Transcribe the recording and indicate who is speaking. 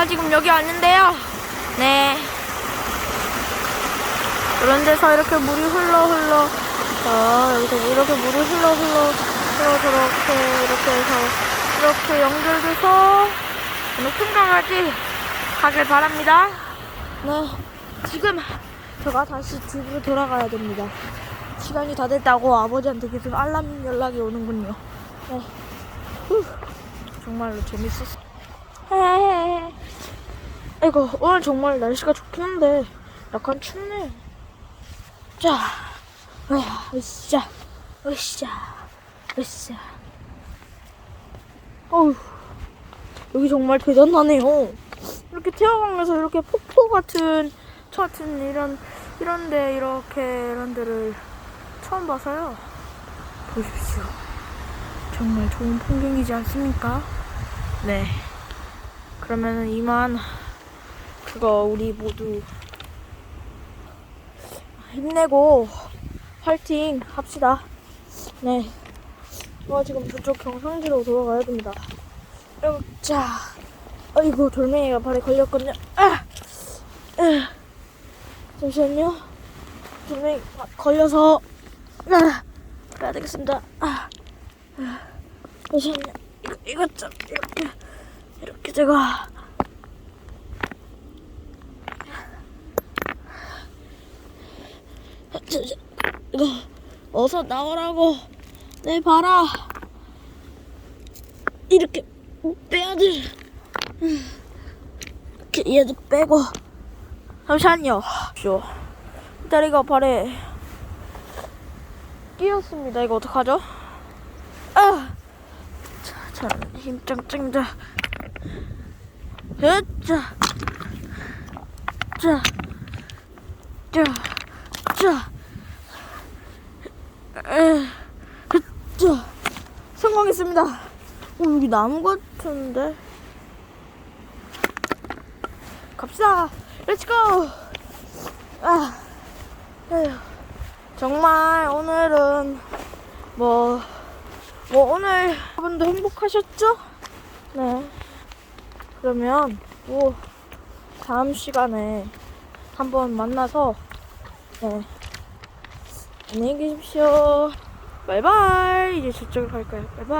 Speaker 1: 제가 지금 여기 왔는데요. 네. 그런 데서 이렇게 물이 흘러 흘러 자 여기서 이렇게 물이 흘러 흘러 흘러 저렇게 이렇게 해서 이렇게 연결돼서 높은 강까지 가길 바랍니다. 네. 지금 제가 다시 집으로 돌아가야 됩니다. 시간이 다 됐다고 아버지한테 계속 알람 연락이 오는군요. 네. 후, 정말로 재밌었어. 헤헤헤. 아이고 오늘 정말 날씨가 좋긴 한데 약간 춥네. 자, 으야, 으쌰, 으쌰, 으쌰. 어우, 여기 정말 대단하네요. 이렇게 태화강에서 이렇게 폭포 같은 저 같은 이런 이런데 이렇게 이런 데를 처음 봐서요. 보십시오. 정말 좋은 풍경이지 않습니까? 네. 그러면은 이만 그거 우리 모두 힘내고 화이팅 합시다. 네. 와 지금 저쪽 경상지로 돌아가야 됩니다. 여러분, 자, 아이고 돌멩이가 발에 걸렸거든요. 아, 으. 잠시만요. 돌멩이 바- 걸려서 아, 가야 되겠습니다. 아, 아, 잠시만요. 이거 이거 좀 이렇게 이렇게 제가 저, 저, 이거 어서 나오라고. 내 봐라. 이렇게 빼야 돼 이렇게 얘도 빼고. 잠시만요. 쇼 다리가 발에 끼었습니다. 이거 어떡하죠? 아! 자, 자, 힘 짱짱다 으짜 자, 자, 자, 에, 자, 성공했습니다. 오, 여기 나무 같은데? 갑시다. 렛츠고! 아, 에휴. 정말 오늘은 뭐, 뭐 오늘 여러분도 행복하셨죠? 네. 그러면 또 다음 시간에 한번 만나서 네. 안녕히 계십시오. 바이바이. 이제 저쪽으로 갈까요? 바이바이.